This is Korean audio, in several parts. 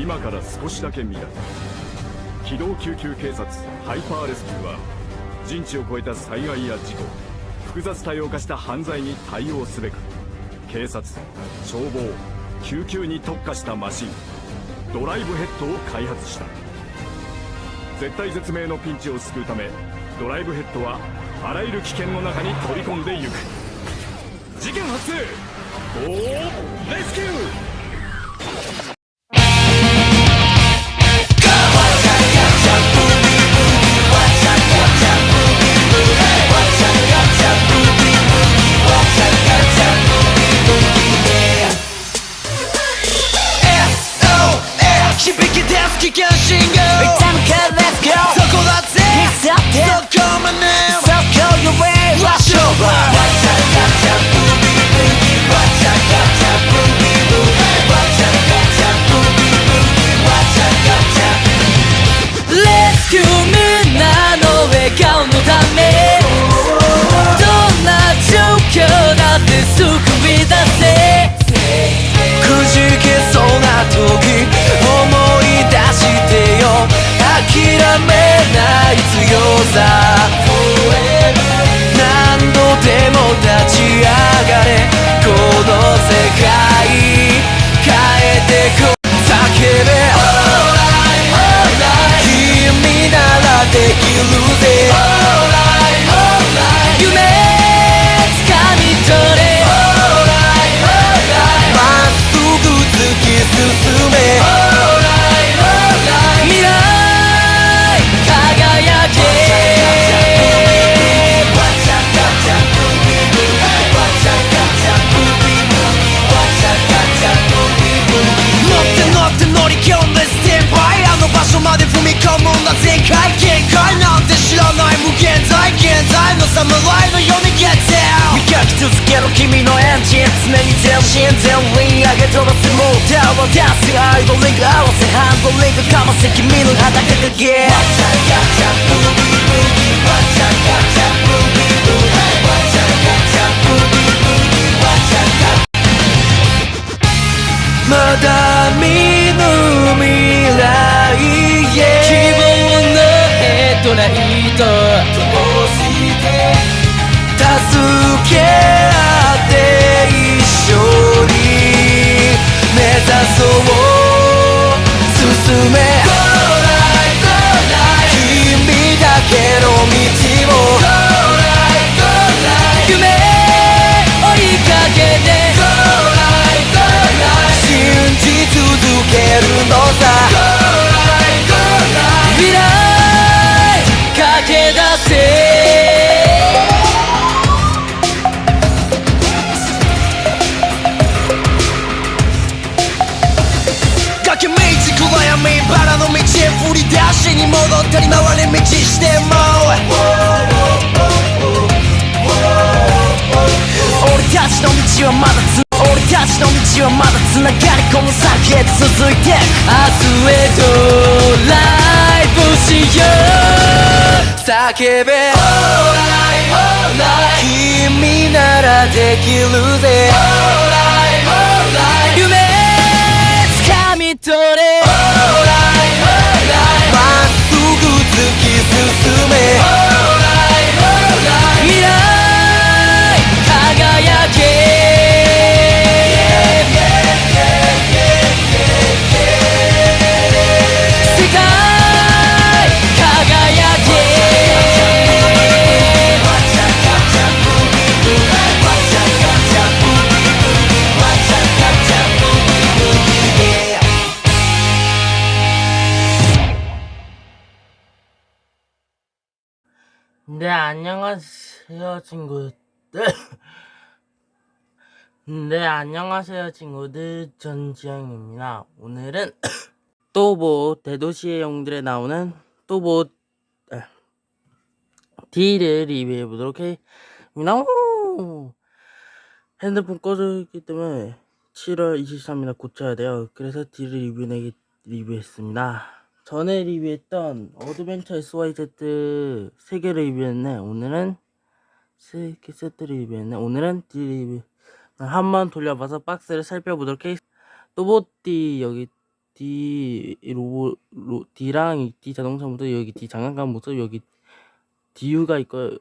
今から少しだけ未来機動救急警察ハイパーレスキューは人知を超えた災害や事故複雑多様化した犯罪に対応すべく警察消防救急に特化したマシンドライブヘッドを開発した。絶対絶命のピンチを救うためドライブヘッドはあらゆる危険の中に飛び込んでゆく。事件発生!おー!レスキュー!半分リグかも責任の裸が消ガチャガチャーーーキガチャガチャーーーガチャガチャーーーキガチャガチャまだ見ぬ未来へ。希望のヘッドライト。灯して助け合って一緒に。目指そう。め日へドライブしよう叫べ君ならできるぜ夢掴み取れまっすぐ突き進め 안녕하세요, 친구들. 네, 안녕하세요, 친구들. 전지영입니다. 오늘은 또 뭐 대도시의 영웅들에 나오는 또 뭐 D를 리뷰해 보도록. 오! 핸드폰 꺼져 있기 때문에 7월 23일에 고쳐야 돼요. 그래서 D를 리뷰해 리뷰했습니다. 전에 리뷰했던 어드벤처 SYZ 3개를 리뷰했네. 오늘은 3개 세트를 리뷰했네. 오늘은 D 리뷰. 한번 돌려봐서 박스를 살펴보도록 하겠습니다. 또보띠 여기 D 로보 로, D랑 D 자동차 모드 여기 D 장난감 모습 여기 DU가 있고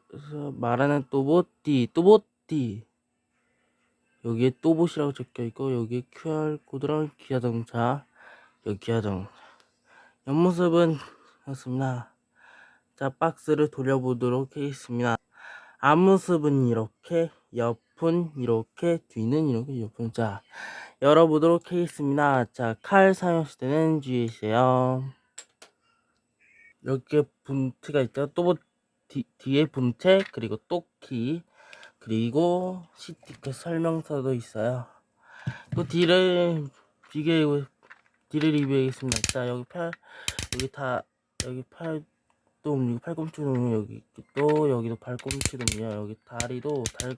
말하는 또봇 D 또봇 D 여기에 또봇이라고 적혀 있고 여기에 QR 코드랑 기아 자동차 여기 기아 자동차 옆모습은 이렇습니다. 자 박스를 돌려보도록 하겠습니다. 앞모습은 이렇게 옆은 이렇게 뒤는 이렇게 옆은 자 열어보도록 하겠습니다. 자, 칼 사용 시대는 주의해주세요. 이렇게 분트가 있죠. 또 뭐, 뒤, 뒤에 분체, 그리고 또키, 그리고 스티커 설명서도 있어요. 또 뒤를 비교해, 뒤를 리뷰하겠습니다. 자, 여기 팔, 여기 다, 여기 팔도 움직이고, 팔꿈치도 움직이고, 여기 또, 여기도 발꿈치도 움직여요. 여기 다리도, 달,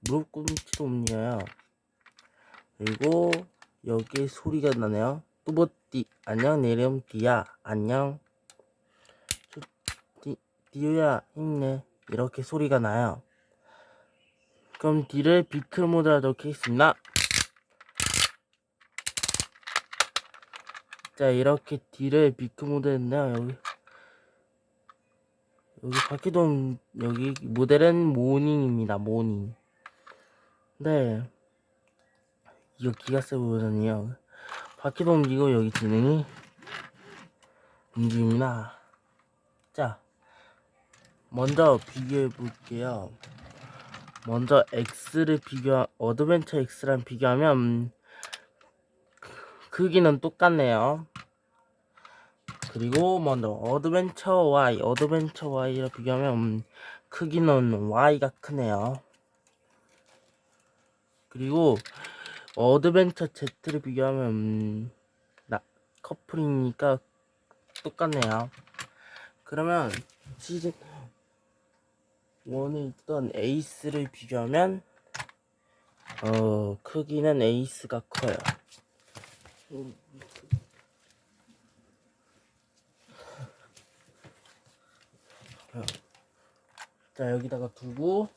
무릎 꿈치도 움직여요. 그리고 여기에 소리가 나네요. 뚜보띠 안녕 내 이름 디야 안녕 저, 디, 디유야 힘내 이렇게 소리가 나요. 그럼 디를 비크 모드 하도록 하겠습니다. 자 이렇게 디를 비크 모드 했네요. 여기 여기 바퀴동 여기 모델은 모닝입니다. 모닝. 네. 이거 기가세 버전이요. 바퀴도 움직이고 여기 지능이 움직입니다. 자, 먼저 비교해 볼게요. 먼저 X를 비교, 어드벤처 X랑 비교하면 크기는 똑같네요. 그리고 먼저 어드벤처 Y, 어드벤처 Y를 비교하면 크기는 Y가 크네요. 그리고 어드벤처 Z를 비교하면 음, 나 커플이니까 똑같네요. 그러면 시즌 1에 있던 에이스를 비교하면 어 크기는 에이스가 커요. 자 여기다가 두고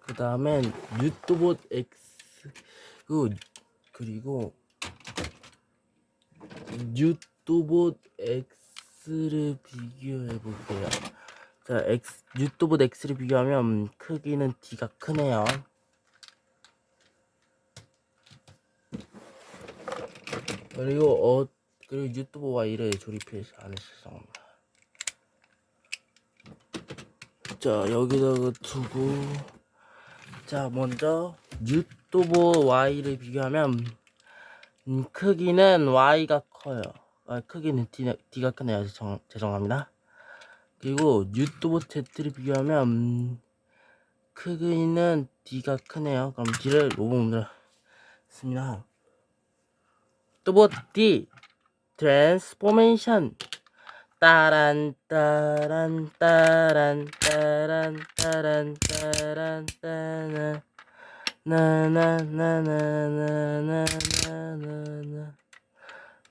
그 다음엔 뉴토봇 X 그 그리고 뉴토봇 X를 비교해 볼게요. 자, X 뉴토봇 X를 비교하면 크기는 D가 크네요. 그리고 어 그리고 유튜브 Y를 조립해서 안 합니다. 자 여기다가 두고 자 먼저 유튜브 Y를 비교하면 음, 크기는 Y가 커요. 아, 크기는 D, D가 크네요. 죄송, 죄송합니다. 그리고 유튜브 Z를 비교하면 음, 크기는 D가 크네요. 그럼 D를 로봇으로 씁니다. 또뭐 D 트랜스포메이션 따란 따란 따란 따란 따란 따란 따란 나나나나나나나나나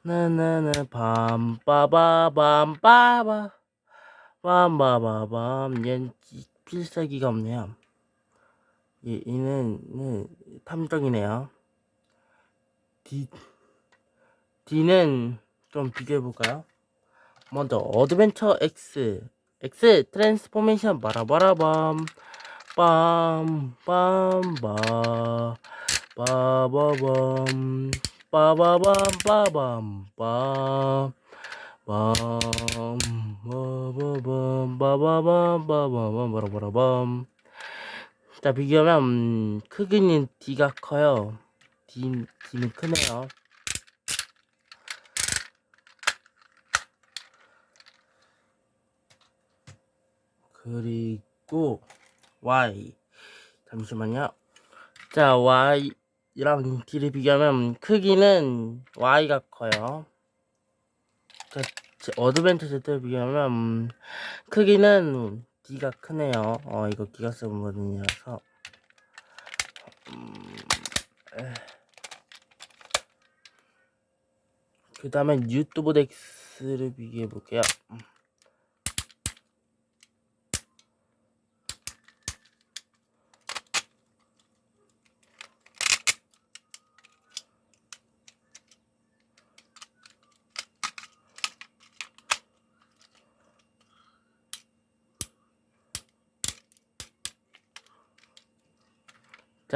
나나나 밤빠바 밤빠바 밤바바밤 얜 필살기가 없네요 이, 이는 는 탐정이네요 D D는 좀 비교해 볼까요? 먼저 어드벤처 X X 트랜스포메이션 바라바라밤 빰빰바 빠바밤 빠바밤 빠밤 빰 빰, 빠바밤, 빠바밤, 빠바밤, 바라바라밤. 자, 비교하면, 음, 크기는 D가 커요. D, D는 크네요. 그리고 Y 잠시만요. 자 Y랑 D를 비교하면 크기는 Y가 커요. 자 어드벤처 Z를 비교하면 음, 크기는 D가 크네요. 어 이거 기가세 버전이라서 음, 그 다음에 유튜브 덱스를 비교해 볼게요.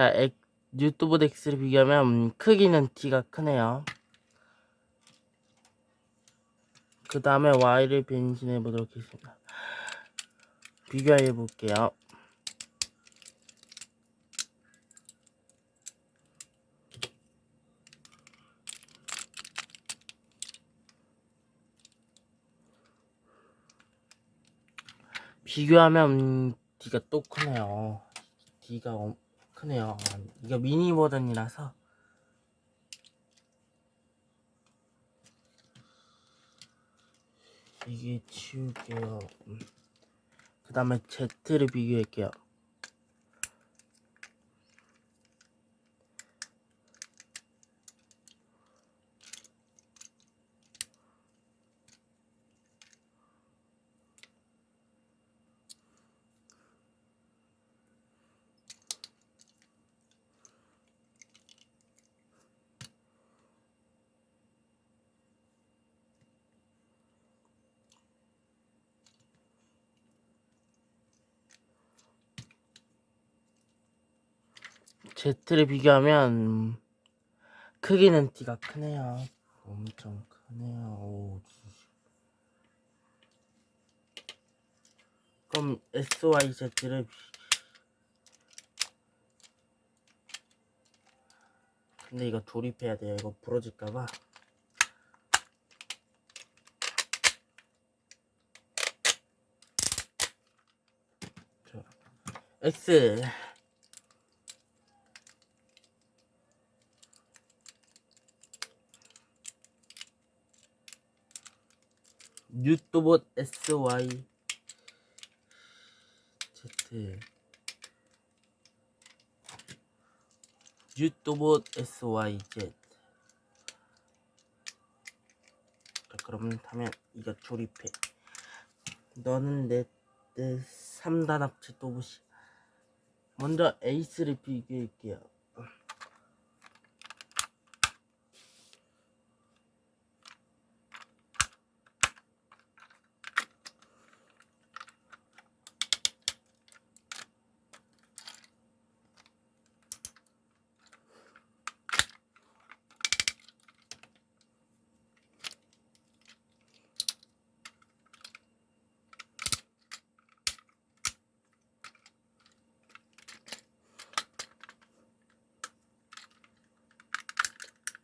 자, 엑, 유튜브 덱스를 비교하면 음, 크기는 D가 크네요. 그 다음에 Y를 변신해 보도록 하겠습니다. 비교해 볼게요. 비교하면 음, D가 또 크네요. D가 엄- 크네요. 이거 미니 버전이라서 이게 치울게요. 그 다음에 Z를 비교할게요. Z를 비교하면 음, 크기는 D가 크네요. 엄청 크네요. 오. 그럼 SYZ를 비... 근데 이거 조립해야 돼요. 이거 부러질까봐. 자, X 뉴토봇 SY Z 뉴토봇 SYZ 자, 그러면 하면 이거 조립해. 너는 내, 내 3단 합체 또봇이 먼저 에이스를 비교할게요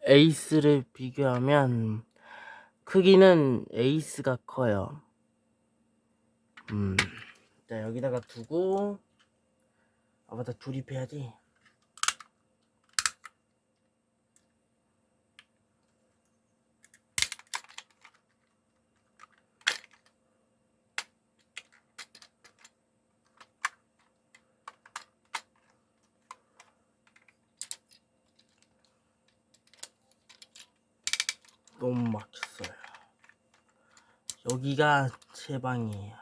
에이스를 비교하면 크기는 에이스가 커요. 음, 자 여기다가 두고 아 맞다 조립해야지. 너무 막혔어요. 여기가 제 방이에요.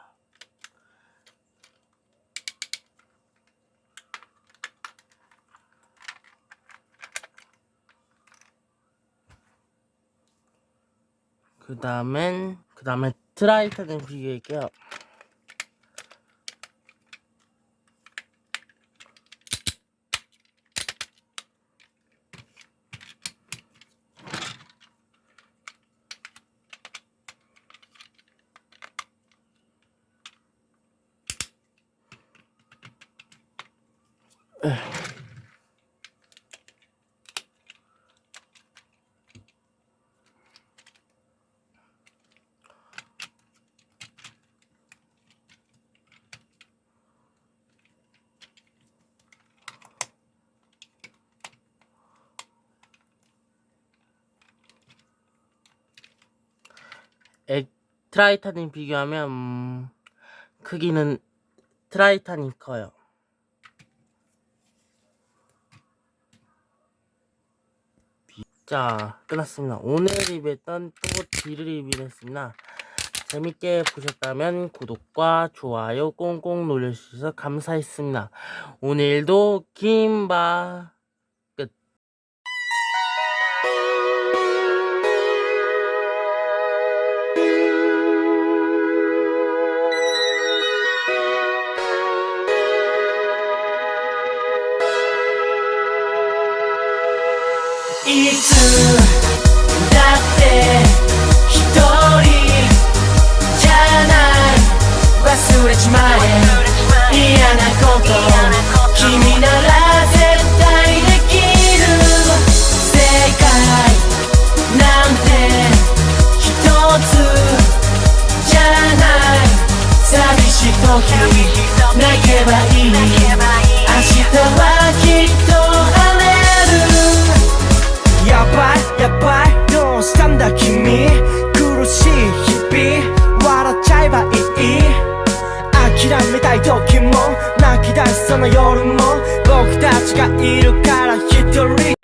그 다음엔 그 다음에 트라이탄을 비교할게요. 엑, 트라이탄이 비교하면 음, 크기는 트라이탄이 커요. 자, 끝났습니다. 오늘 리뷰했던 또 D를 리뷰했습니다. 재밌게 보셨다면 구독과 좋아요 꽁꽁 눌러주셔서 감사했습니다. 오늘도 김바 夜も僕たちがいるから一人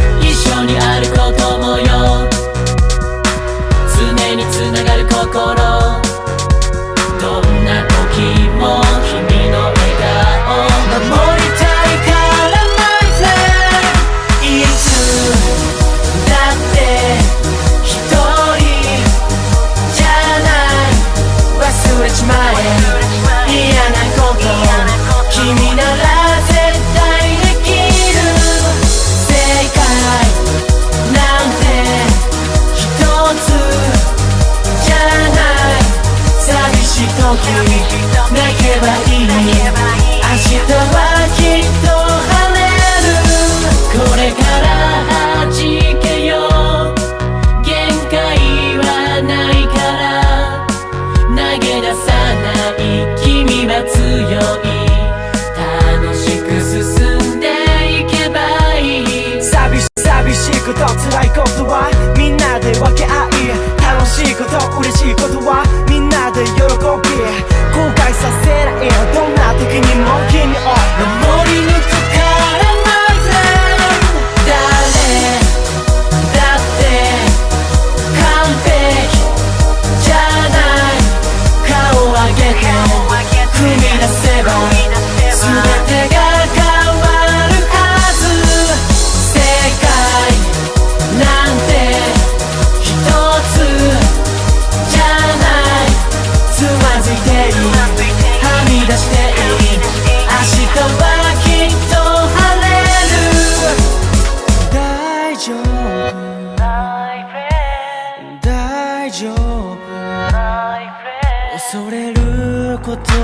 こと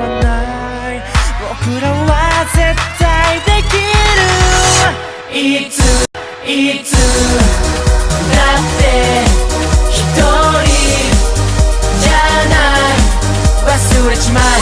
はない。僕らは絶対できる。いついつだって一人じゃない。忘れちまえ。